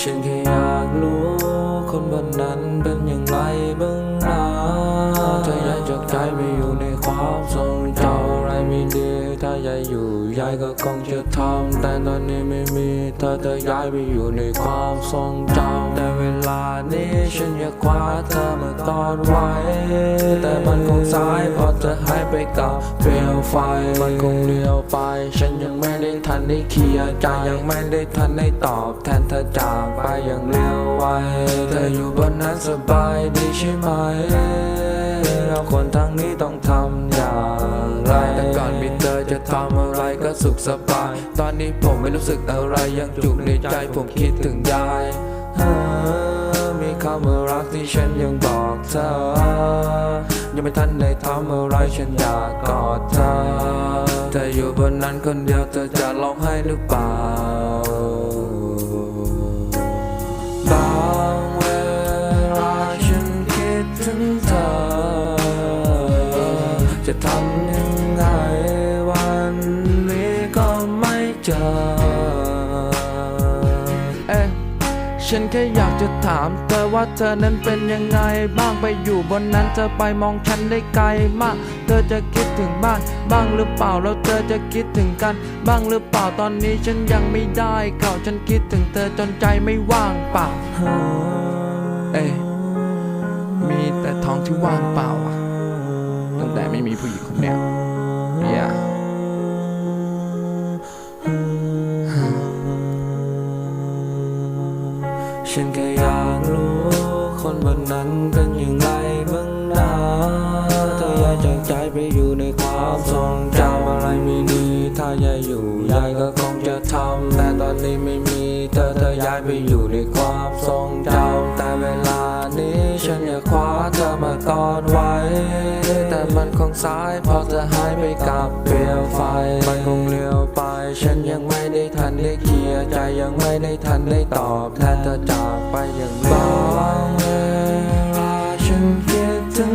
ฉันแค่อยากรู้คนบนนั้นเป็นอย่างไรบ้าง ก็คงจะทำแต่ตอนนี้ไม่มีเธอเธอย้ายไปอยู่ในความทรงจำแต่เวลานี้ฉันอยากคว้าเธอมาตอนไว้ แต่มันคงสายพอเธอหายไปกับเปลวไฟ มันคงเลี้ยวไป ฉันยังไม่ได้ทันได้เคลียร์ใจยังไม่ได้ทันได้ตอบแทนเธอจากไปอย่างเร็วไวเธออยู่บนนั้นสบายดีใช่ไหมเราคนทางนี้ต้องทำอย่างไร เธอจะทำอะไรก็สุขสบาย ตอนนี้ผมไม่รู้สึกอะไรยังจุกในใจผมคิดถึงยายมีคำว่ารักที่ฉันยังบอกเธอ ยังไม่ทันได้ทำอะไรฉันอยากกอดเธอเธออยู่บนนั้นคนเดียวเธอจะร้องไห้หรือเปล่าบางเวลาฉันคิดถึงเธอ จะทำ ฉันแค่อยากจะถามเธอว่าเธอนั้นเป็นยังไงบ้างไปอยู่บนนั้นเธอไปมองฉันได้ไกลมาก เธอจะคิดถึงบ้านบ้างหรือเปล่าแล้วเธอจะคิดถึงกัน บ้างหรือเปล่าตอนนี้ฉันยังไม่ได้เข่าฉันคิดถึงเธอจนใจไม่ว่างเปล่าเอ๊ะมีแต่ท้องที่ว่างเปล่าอะตั้งแต่ไม่มีผู้หญิงคนเนี้ยเฉันแค่อยากรู้ คนบนนั้นเป็นอย่างไรบ้างนะเธอยายจากใจไปอยู่ในความทรงจำอะไรไม่ดีถ้าอยายอยู่ยายก็คงจะทำแต่ตอนนี้ไม่มีเธอเธอย้ายไปอยู่ในความทรงจำแต่เวลานี้ฉันอยากคว้าเธอมากอดไว้ ซ้ายพอจะหายไปกับเปลวไฟมันคงเลี้ยวไป ฉันยังไม่ได้ทันได้เคลียร์ใจยังไม่ได้ทันได้ตอบแทนเธอจากไปอย่างบางเวลาฉันคิดถึง